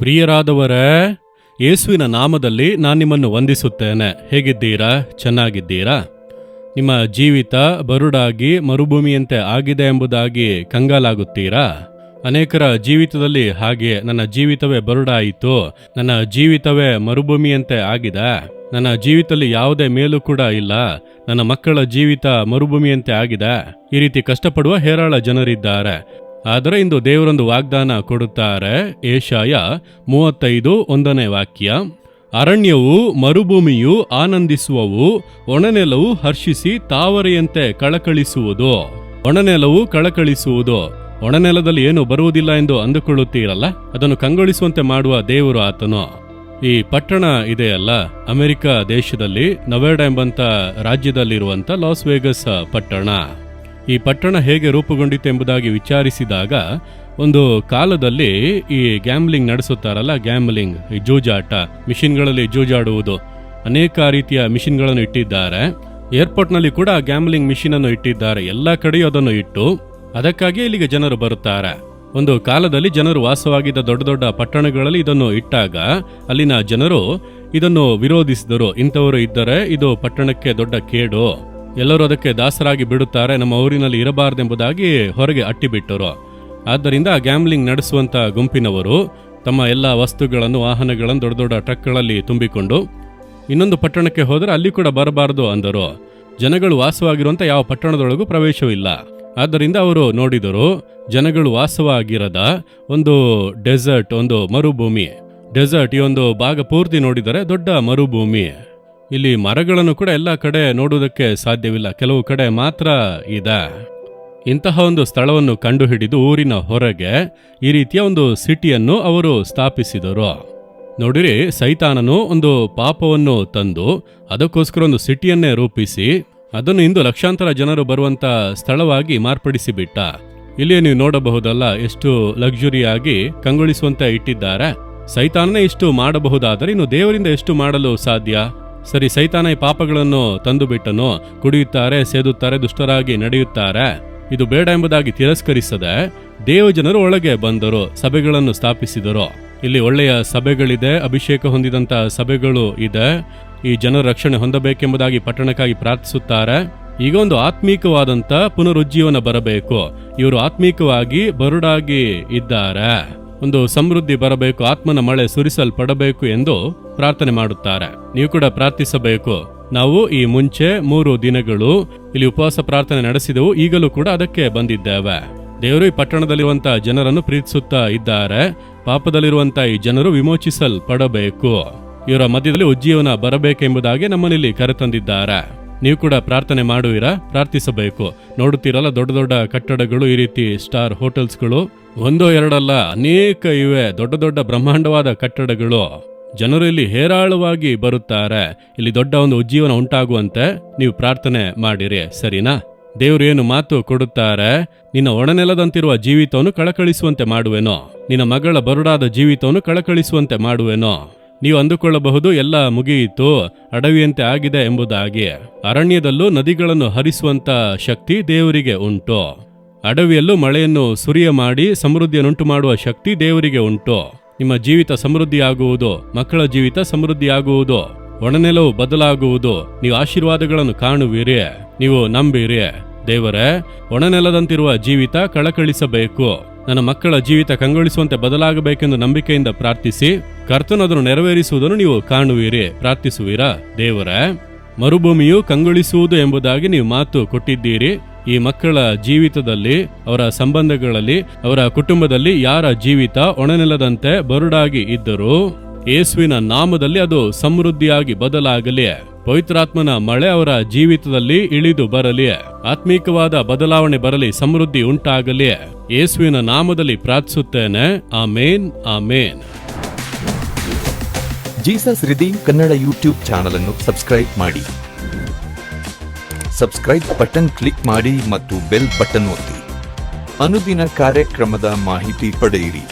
ಪ್ರಿಯರಾದವರೇ, ಯೇಸುವಿನ ನಾಮದಲ್ಲಿ ನಾನು ನಿಮ್ಮನ್ನು ವಂದಿಸುತ್ತೇನೆ. ಹೇಗಿದ್ದೀರಾ? ಚೆನ್ನಾಗಿದ್ದೀರಾ? ನಿಮ್ಮ ಜೀವಿತ ಬರುಡಾಗಿ ಮರುಭೂಮಿಯಂತೆ ಆಗಿದೆ ಎಂಬುದಾಗಿ ಕಂಗಾಲಾಗುತ್ತೀರಾ? ಅನೇಕರ ಜೀವಿತದಲ್ಲಿ ಹಾಗೆ ನನ್ನ ಜೀವಿತವೇ ಬರುಡಾಯಿತು. ನನ್ನ ಜೀವಿತವೇ ಮರುಭೂಮಿಯಂತೆ ಆಗಿದೆ. ನನ್ನ ಜೀವಿತದಲ್ಲಿ ಯಾವುದೇ ಮೇಲು ಕೂಡ ಇಲ್ಲ. ನನ್ನ ಮಕ್ಕಳ ಜೀವಿತ ಮರುಭೂಮಿಯಂತೆ ಆಗಿದೆ. ಈ ರೀತಿ ಕಷ್ಟಪಡುವ ಹೇರಾಳ ಜನರಿದ್ದಾರೆ. ಆದರೆ ಇಂದು ದೇವರೊಂದು ವಾಗ್ದಾನ ಕೊಡುತ್ತಾರೆ. ಏಷಾಯ ಮೂವತ್ತೈದು ಒಂದನೇ ವಾಕ್ಯ. ಅರಣ್ಯವು ಮರುಭೂಮಿಯು ಆನಂದಿಸುವವು, ಒಣನೆಲವು ಹರ್ಷಿಸಿ ತಾವರೆಯಂತೆ ಕಳಕಳಿಸುವುದು. ಒಣನೆಲವು ಕಳಕಳಿಸುವುದು. ಒಣನೆಲದಲ್ಲಿ ಏನು ಬರುವುದಿಲ್ಲ ಎಂದು ಅಂದುಕೊಳ್ಳುತ್ತೀರಲ್ಲ? ಅದನ್ನು ಕಂಗೊಳಿಸುವಂತೆ ಮಾಡುವ ದೇವರು ಆತನು. ಈ ಪಟ್ಟಣ ಇದೆಯಲ್ಲ ಅಮೆರಿಕ ದೇಶದಲ್ಲಿ ನವೇಡಾ ಎಂಬಂತ ರಾಜ್ಯದಲ್ಲಿರುವಂತ ಲಾಸ್ ವೇಗಸ್ ಪಟ್ಟಣ. ಈ ಪಟ್ಟಣ ಹೇಗೆ ರೂಪುಗೊಂಡಿತ್ತು ಎಂಬುದಾಗಿ ವಿಚಾರಿಸಿದಾಗ, ಒಂದು ಕಾಲದಲ್ಲಿ ಈ ಗ್ಯಾಮ್ಲಿಂಗ್ ನಡೆಸುತ್ತಾರಲ್ಲ ಗ್ಯಾಮ್ಲಿಂಗ್ ಈ ಜೂಜಾಟ, ಮಿಷಿನ್ಗಳಲ್ಲಿ ಜೂಜಾಡುವುದು, ಅನೇಕ ರೀತಿಯ ಮಿಷಿನ್ಗಳನ್ನು ಇಟ್ಟಿದ್ದಾರೆ. ಏರ್ಪೋರ್ಟ್ನಲ್ಲಿ ಕೂಡ ಗ್ಯಾಮ್ಲಿಂಗ್ ಮಿಷಿನ್ ಅನ್ನು ಇಟ್ಟಿದ್ದಾರೆ, ಎಲ್ಲ ಕಡೆಯೂ ಅದನ್ನು ಇಟ್ಟು ಅದಕ್ಕಾಗಿ ಇಲ್ಲಿಗೆ ಜನರು ಬರುತ್ತಾರೆ. ಒಂದು ಕಾಲದಲ್ಲಿ ಜನರು ವಾಸವಾಗಿದ್ದ ದೊಡ್ಡ ದೊಡ್ಡ ಪಟ್ಟಣಗಳಲ್ಲಿ ಇದನ್ನು ಇಟ್ಟಾಗ, ಅಲ್ಲಿನ ಜನರು ಇದನ್ನು ವಿರೋಧಿಸಿದರು. ಇಂಥವರು ಇದ್ದರೆ ಇದು ಪಟ್ಟಣಕ್ಕೆ ದೊಡ್ಡ ಕೇಡು. ಎಲ್ಲರೂ ಅದಕ್ಕೆ ದಾಸರಾಗಿ ಬಿಡುತ್ತಾರೆ, ನಮ್ಮ ಊರಿನಲ್ಲಿ ಇರಬಾರದೆಂಬುದಾಗಿ ಹೊರಗೆ ಅಟ್ಟಿಬಿಟ್ಟರು. ಆದ್ದರಿಂದ ಗ್ಯಾಮ್ಲಿಂಗ್ ನಡೆಸುವಂಥ ಗುಂಪಿನವರು ತಮ್ಮ ಎಲ್ಲ ವಸ್ತುಗಳನ್ನು, ವಾಹನಗಳನ್ನು ದೊಡ್ಡ ದೊಡ್ಡ ಟ್ರಕ್ಗಳಲ್ಲಿ ತುಂಬಿಕೊಂಡು, ಇನ್ನೊಂದು ಪಟ್ಟಣಕ್ಕೆ ಹೋದರೆ ಅಲ್ಲಿ ಕೂಡ ಬರಬಾರದು ಅಂದರು. ಜನಗಳು ವಾಸವಾಗಿರುವಂಥ ಯಾವ ಪಟ್ಟಣದೊಳಗೂ ಪ್ರವೇಶವಿಲ್ಲ ಆದ್ದರಿಂದ ಅವರು ನೋಡಿದರು, ಜನಗಳು ವಾಸವಾಗಿರದ ಒಂದು ಡೆಸರ್ಟ್, ಒಂದು ಮರುಭೂಮಿ. ಡೆಸರ್ಟ್ ಈ ಒಂದು ಭಾಗ ಪೂರ್ತಿ ನೋಡಿದರೆ ದೊಡ್ಡ ಮರುಭೂಮಿ. ಇಲ್ಲಿ ಮರಗಳನ್ನು ಕೂಡ ಎಲ್ಲ ಕಡೆ ನೋಡುವುದಕ್ಕೆ ಸಾಧ್ಯವಿಲ್ಲ. ಕೆಲವು ಕಡೆ ಮಾತ್ರ ಇದೆ. ಇಂತಹ ಒಂದು ಸ್ಥಳವನ್ನು ಕಂಡುಹಿಡಿದು ಊರಿನ ಹೊರಗೆ ಈ ರೀತಿಯ ಒಂದು ಸಿಟಿಯನ್ನು ಅವರು ಸ್ಥಾಪಿಸಿದರು. ನೋಡಿರಿ, ಸೈತಾನನು ಒಂದು ಪಾಪವನ್ನು ತಂದು ಅದಕ್ಕೋಸ್ಕರ ಒಂದು ಸಿಟಿಯನ್ನೇ ರೂಪಿಸಿ ಅದನ್ನು ಇಂದು ಲಕ್ಷಾಂತರ ಜನರು ಬರುವಂತ ಸ್ಥಳವಾಗಿ ಮಾರ್ಪಡಿಸಿಬಿಟ್ಟ. ಇಲ್ಲಿ ನೀವು ನೋಡಬಹುದಲ್ಲ ಎಷ್ಟು ಲಕ್ಸುರಿಯಾಗಿ ಕಂಗೊಳಿಸುವಂತೆ ಇಟ್ಟಿದ್ದಾರೆ. ಸೈತಾನನೇ ಇಷ್ಟು ಮಾಡಬಹುದಾದರೆ ಇನ್ನು ದೇವರಿಂದ ಎಷ್ಟು ಮಾಡಲು ಸಾಧ್ಯ? ಸರಿ, ಸೈತಾನ ಈ ಪಾಪಗಳನ್ನು ತಂದು ಬಿಟ್ಟನು ಕುಡಿಯುತ್ತಾರೆ, ಸೇದುತ್ತಾರೆ, ದುಷ್ಟರಾಗಿ ನಡೆಯುತ್ತಾರೆ. ಇದು ಬೇಡ ಎಂಬುದಾಗಿ ತಿರಸ್ಕರಿಸದೆ ದೇವಜನರು ಒಳಗೆ ಬಂದರು, ಸಭೆಗಳನ್ನು ಸ್ಥಾಪಿಸಿದರು. ಇಲ್ಲಿ ಒಳ್ಳೆಯ ಸಭೆಗಳಿದೆ, ಅಭಿಷೇಕ ಹೊಂದಿದಂತಹ ಸಭೆಗಳು ಇದೆ. ಈ ಜನರ ರಕ್ಷಣೆ ಹೊಂದಬೇಕೆಂಬುದಾಗಿ ಪಟ್ಟಣಕ್ಕಾಗಿ ಪ್ರಾರ್ಥಿಸುತ್ತಾರೆ. ಈಗ ಒಂದು ಆತ್ಮೀಕವಾದಂತ ಪುನರುಜ್ಜೀವನ ಬರಬೇಕು. ಇವರು ಆತ್ಮೀಕವಾಗಿ ಬರುಡಾಗಿ ಇದ್ದಾರೆ. ಒಂದು ಸಮೃದ್ಧಿ ಬರಬೇಕು, ಆತ್ಮನ ಮಳೆ ಸುರಿಸಲ್ಪಡಬೇಕು ಎಂದು ಪ್ರಾರ್ಥನೆ ಮಾಡುತ್ತಾರೆ. ನೀವು ಕೂಡ ಪ್ರಾರ್ಥಿಸಬೇಕು. ನಾವು ಈ ಮುಂಚೆ ಮೂರು ದಿನಗಳು ಇಲ್ಲಿ ಉಪವಾಸ ಪ್ರಾರ್ಥನೆ ನಡೆಸಿದೆವು, ಈಗಲೂ ಕೂಡ ಅದಕ್ಕೆ ಬಂದಿದ್ದೇವೆ. ದೇವರು ಈ ಪಟ್ಟಣದಲ್ಲಿರುವಂತಹ ಜನರನ್ನು ಪ್ರೀತಿಸುತ್ತಾ ಇದ್ದಾರೆ. ಪಾಪದಲ್ಲಿರುವಂತಹ ಈ ಜನರು ವಿಮೋಚಿಸಲ್ಪಡಬೇಕು. ಇವರ ಮಧ್ಯದಲ್ಲಿ ಉಜ್ಜೀವನ ಬರಬೇಕೆಂಬುದಾಗಿ ನಮ್ಮಲ್ಲಿ ಕರೆತಂದಿದ್ದಾರೆ. ನೀವು ಕೂಡ ಪ್ರಾರ್ಥನೆ ಮಾಡುವಿರಾ? ಪ್ರಾರ್ಥಿಸಬೇಕು. ನೋಡುತ್ತೀರಲ್ಲ, ದೊಡ್ಡ ದೊಡ್ಡ ಕಟ್ಟಡಗಳು, ಈ ರೀತಿ ಸ್ಟಾರ್ ಹೋಟೆಲ್ಸ್ಗಳು. ಒಂದೋ ಎರಡಲ್ಲ, ಅನೇಕ ಇವೆ. ದೊಡ್ಡ ದೊಡ್ಡ ಬ್ರಹ್ಮಾಂಡವಾದ ಕಟ್ಟಡಗಳು. ಜನರು ಇಲ್ಲಿ ಹೇರಾಳವಾಗಿ ಬರುತ್ತಾರೆ. ಇಲ್ಲಿ ದೊಡ್ಡ ಒಂದು ಉಜ್ಜೀವನ ಉಂಟಾಗುವಂತೆ ನೀವು ಪ್ರಾರ್ಥನೆ ಮಾಡಿರಿ. ಸರಿನಾ? ದೇವರು ಏನು ಮಾತು ಕೊಡುತ್ತಾರೆ? ನಿನ್ನ ಒಣನೆಲದಂತಿರುವ ಜೀವಿತವನ್ನು ಕಳಕಳಿಸುವಂತೆ ಮಾಡುವೆನೋ? ನಿನ್ನ ಮಗಳ ಬರುಡಾದ ಜೀವಿತವನ್ನು ಕಳಕಳಿಸುವಂತೆ ಮಾಡುವೆನೋ? ನೀವು ಅಂದುಕೊಳ್ಳಬಹುದು ಎಲ್ಲ ಮುಗಿಯಿತು, ಅಡವಿಯಂತೆ ಆಗಿದೆ ಎಂಬುದಾಗಿ. ಅರಣ್ಯದಲ್ಲೂ ನದಿಗಳನ್ನು ಹರಿಸುವಂತ ಶಕ್ತಿ ದೇವರಿಗೆ ಉಂಟು. ಅಡವಿಯಲ್ಲೂ ಮಳೆಯನ್ನು ಸುರಿಯ ಮಾಡಿ ಸಮೃದ್ಧಿಯನ್ನುಂಟು ಮಾಡುವ ಶಕ್ತಿ ದೇವರಿಗೆ ಉಂಟು. ನಿಮ್ಮ ಜೀವಿತ ಸಮೃದ್ಧಿಯಾಗುವುದು, ಮಕ್ಕಳ ಜೀವಿತ ಸಮೃದ್ಧಿಯಾಗುವುದು, ಒಣನೆಲವು ಬದಲಾಗುವುದು. ನೀವು ಆಶೀರ್ವಾದಗಳನ್ನು ಕಾಣುವಿರಿ, ನೀವು ನಂಬಿರಿ. ದೇವರೇ, ಒಣನೆಲದಂತಿರುವ ಜೀವಿತ ಕಳಕಳಿಸಬೇಕು. ನನ್ನ ಮಕ್ಕಳ ಜೀವಿತ ಕಂಗೊಳಿಸುವಂತೆ ಬದಲಾಗಬೇಕೆಂದು ನಂಬಿಕೆಯಿಂದ ಪ್ರಾರ್ಥಿಸಿ ಕರ್ತನದನ್ನು ನೆರವೇರಿಸುವುದನ್ನು ನೀವು ಕಾಣುವಿರಿ. ಪ್ರಾರ್ಥಿಸುವಿರಾ? ದೇವರ, ಮರುಭೂಮಿಯು ಕಂಗೊಳಿಸುವುದು ಎಂಬುದಾಗಿ ನೀವು ಮಾತು ಕೊಟ್ಟಿದ್ದೀರಿ. ಈ ಮಕ್ಕಳ ಜೀವಿತದಲ್ಲಿ, ಅವರ ಸಂಬಂಧಗಳಲ್ಲಿ, ಅವರ ಕುಟುಂಬದಲ್ಲಿ ಯಾರ ಜೀವಿತ ಒಣನೆಲದಂತೆ ಬರುಡಾಗಿ ಇದ್ದರೂ, ಯೇಸುವಿನ ನಾಮದಲ್ಲಿ ಅದು ಸಮೃದ್ಧಿಯಾಗಿ ಬದಲಾಗಲಿ. ಪವಿತ್ರಾತ್ಮನ ಮಳೆ ಅವರ ಜೀವಿತದಲ್ಲಿ ಇಳಿದು ಬರಲಿ ಆತ್ಮೀಕವಾದ ಬದಲಾವಣೆ ಬರಲಿ, ಸಮೃದ್ಧಿ ಉಂಟಾಗಲಿ ಯೇಸುವಿನ ನಾಮದಲ್ಲಿ ಪ್ರಾರ್ಥಿಸುತ್ತೇನೆ. Amen amen. Jesus redeem Kannada YouTube channel ಅನ್ನು ಸಬ್ಸ್ಕ್ರೈಬ್ ಮಾಡಿ. ಸಬ್ಸ್ಕ್ರೈಬ್ ಬಟನ್ ಕ್ಲಿಕ್ ಮಾಡಿ ಮತ್ತು ಬೆಲ್ ಬಟನ್ ಒತ್ತಿ. ಅನುದಿನ ಕಾರ್ಯಕ್ರಮದ ಮಾಹಿತಿ ಪಡೆಯಿರಿ.